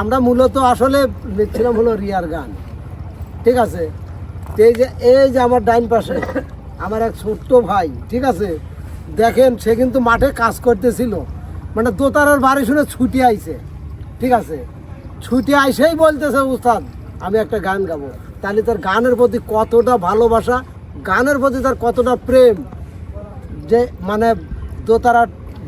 আমরা মূলত আসলে লিখছিলাম হলো রিয়ার গান। ঠিক আছে? এই যে এই যে আমার ডাইন পাশে, আমার এক ছোট্ট ভাই, ঠিক আছে? দেখেন, সে কিন্তু মাঠে কাজ করতেছিল। মানে দোতারার বাড়ি শুনে ছুটি আইছে। ঠিক আছে? ছুটি আইসেই বলতেছে, উস্তাদ, আমি একটা গান গাবো। তাহলে তার গানের প্রতি কতটা ভালোবাসা, গানের প্রতি তার কতটা প্রেম যে মানে দোতারা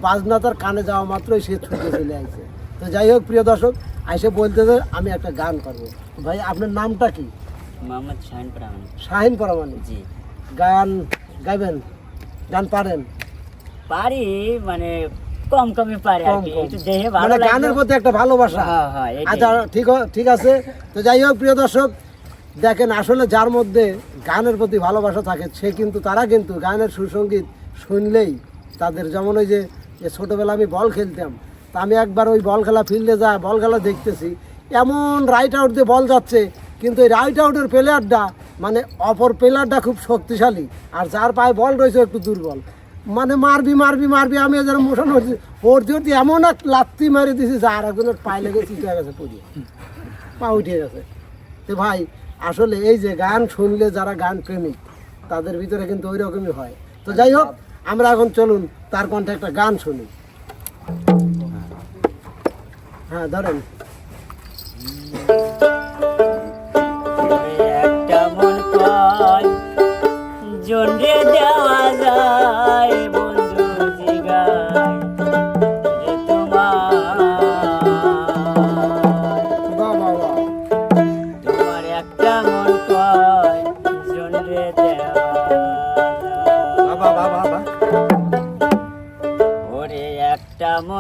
বাজনা তার কানে যাওয়া মাত্রই সে ছুটে চলে আসছে তো যাই হোক প্রিয় দর্শক আইসে বলতেছে আমি একটা গান করব। ভাই আপনার নামটা কি? মোহাম্মদ শাহিন পরামানি জি। গান গাইবেন? গান পারেন? পারি মানে কম কমই পারি মানে গানের প্রতি একটা ভালোবাসা। হ্যাঁ, হ্যাঁ। আচ্ছা ঠিক ঠিক আছে। তো যাই হোক প্রিয় দর্শক দেখেন আসলে যার মধ্যে গানের প্রতি ভালোবাসা থাকে সে কিন্তু তারা কিন্তু গানের সুসঙ্গীত শুনলেই তাদের যেমন ওই যে ছোটোবেলা আমি বল খেলতাম, তা আমি একবার ওই বল খেলা ফিল্ডে যা, বল খেলা দেখতেছি, এমন রাইট আউট দিয়ে বল যাচ্ছে, কিন্তু এই রাইট আউটের প্লেয়ারটা মানে অপর প্লেয়ারটা খুব শক্তিশালী, আর যার পায়ে বল রয়েছে একটু দুর্বল। মানে মারবি মারবি মারবি, আমি যেন মোশন হচ্ছি ওর দিয়ে এমন এক লাত্তি মারি দিছি, যে আর একজনের পায়ে লেগে চিটে গেছে পড়িয়ে পা উঠে গেছে। তো ভাই, আসলে এই যে গান শুনলে যারা গান প্রেমিক তাদের ভিতরে কিন্তু ওই রকমই হয়। তো যাই হোক আমরা এখন চলুন তার কণ্ঠে একটা গান শুনি। হ্যাঁ ধরেন। একটা মন জন্ডে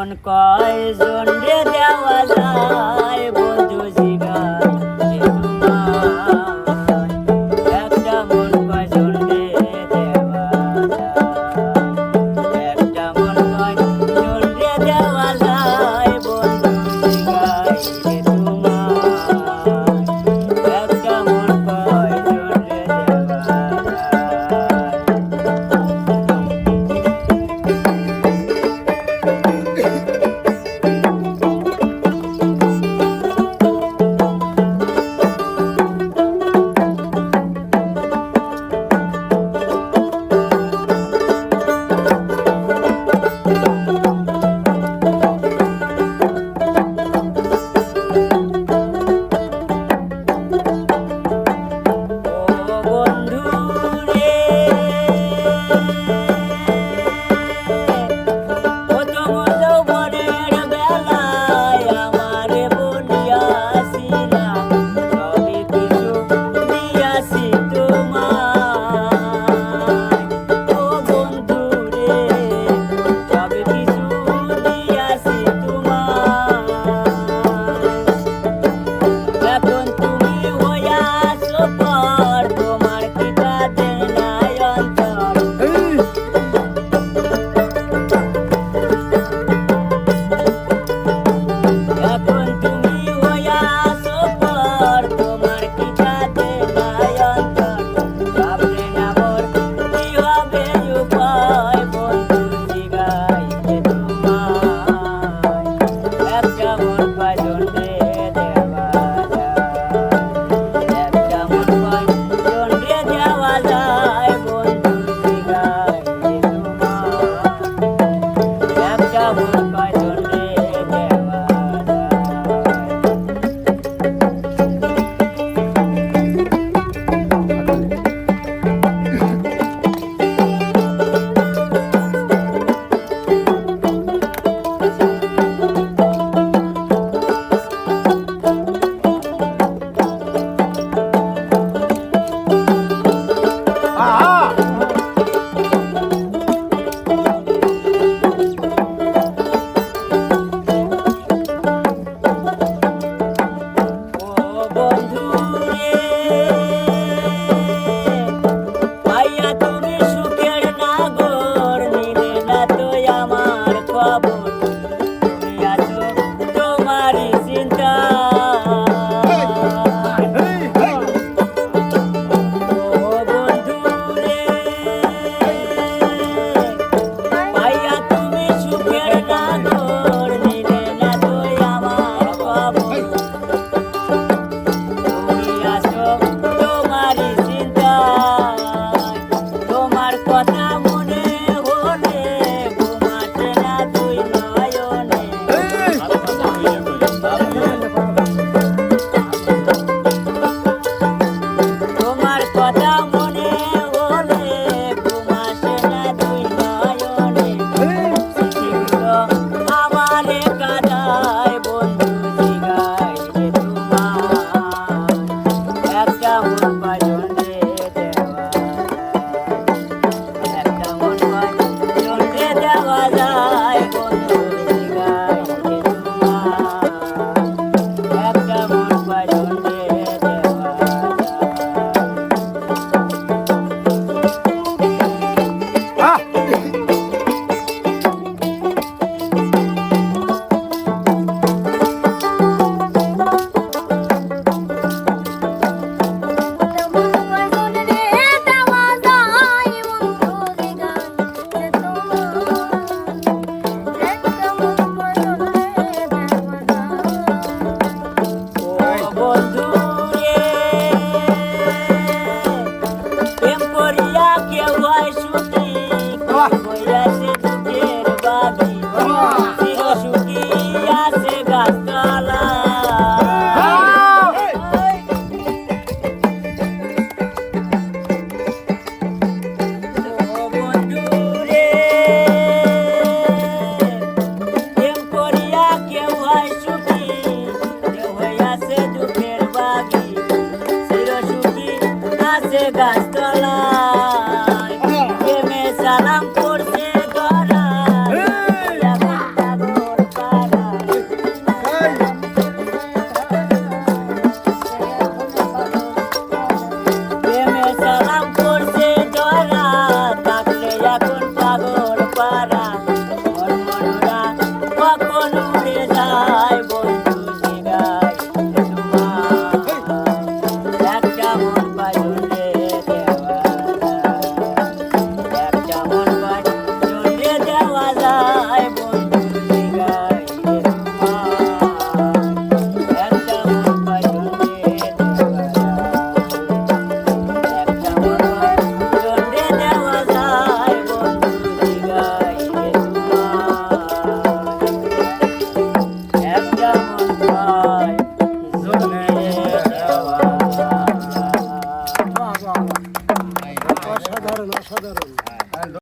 একটা মন কয় জন্ডে দেওয়া যায় everybody. Jesús.